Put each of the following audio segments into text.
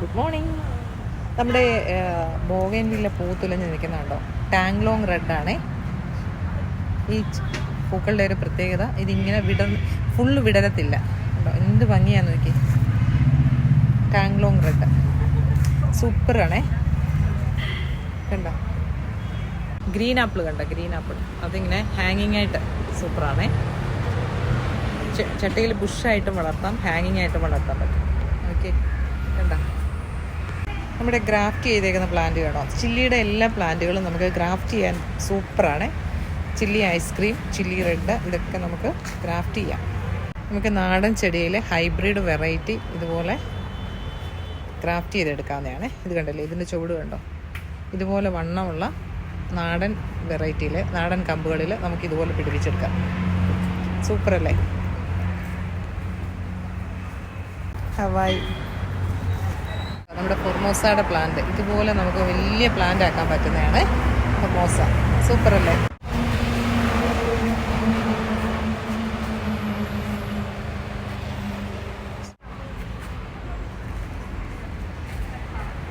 Good morning നമ്മുടെ bougainvillea പൂ തുലഞ്ഞ് നിൽക്കുന്നുണ്ടോ? ടാങ്ലോങ് റെഡാണേ ഈ പൂക്കളുടെ ഒരു പ്രത്യേകത ഇതിങ്ങനെ വിട ഫുള്ള് വിടരത്തില്ല. കണ്ടോ എന്ത് ഭംഗിയാന്ന് നോക്കി. ടാങ്ലോങ് റെഡ് സൂപ്പറാണേ കണ്ടോ? ഗ്രീൻ ആപ്പിൾ കണ്ടോ? ഗ്രീൻ ആപ്പിൾ അതിങ്ങനെ ഹാങ്ങിങ് ആയിട്ട് സൂപ്പറാണേ ചട്ടിയിൽ ബുഷായിട്ടും വളർത്താം. ഹാങ്ങിങ് ആയിട്ടും വളർത്താൻ പറ്റും. ഓക്കെ കണ്ടോ? നമ്മുടെ ഗ്രാഫ്റ്റ് ചെയ്തേക്കുന്ന പ്ലാന്റ് വേണോ ചില്ലിയുടെ എല്ലാ പ്ലാന്റുകളും നമുക്ക് ഗ്രാഫ്റ്റ് ചെയ്യാൻ സൂപ്പറാണ്. ചില്ലി ഐസ്ക്രീം ചില്ലി റെഡ് ഇതൊക്കെ നമുക്ക് ഗ്രാഫ്റ്റ് ചെയ്യാം. നമുക്ക് നാടൻ ചെടിയിലെ ഹൈബ്രിഡ് വെറൈറ്റി ഇതുപോലെ ക്രാഫ്റ്റ് ചെയ്തെടുക്കാവുന്നതാണ്. ഇത് കണ്ടല്ലേ? ഇതിന്റെ ചുവട് കണ്ടോ? ഇതുപോലെ വണ്ണമുള്ള നാടൻ വെറൈറ്റിയിൽ നാടൻ കമ്പുകളിൽ നമുക്ക് ഇതുപോലെ പിടിപ്പിച്ചെടുക്കാം. സൂപ്പറല്ലേ? ഹവായി. നമ്മുടെ ഫൊർമോസയുടെ പ്ലാന്റ് ഇതുപോലെ നമുക്ക് വലിയ പ്ലാന്റ് ആക്കാൻ പറ്റുന്നതാണ് ഫൊർമോസ സൂപ്പർ അല്ലേ?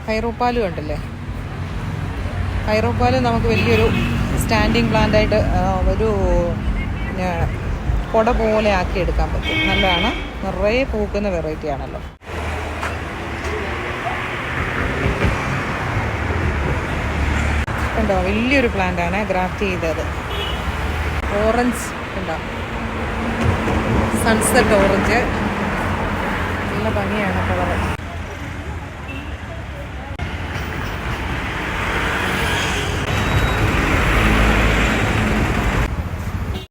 ഹൈറോപ്പാലും ഉണ്ടല്ലേ? ഹൈറോപ്പാലും നമുക്ക് വലിയൊരു സ്റ്റാൻഡിങ് പ്ലാന്റായിട്ട് ഒരു കൊട പോലെ ആക്കി എടുക്കാൻ പറ്റും. നല്ലതാണ്. നിറയെ പൂക്കുന്ന വെറൈറ്റി ആണല്ലോ. കണ്ടോ വലിയൊരു പ്ലാന്റ് ആണ് ഗ്രാഫ്റ്റ് ചെയ്തത്. ഓറഞ്ച് കണ്ടോ സൺസെറ്റ് ഓറഞ്ച് നല്ല ഭംഗിയാണ് കളറ്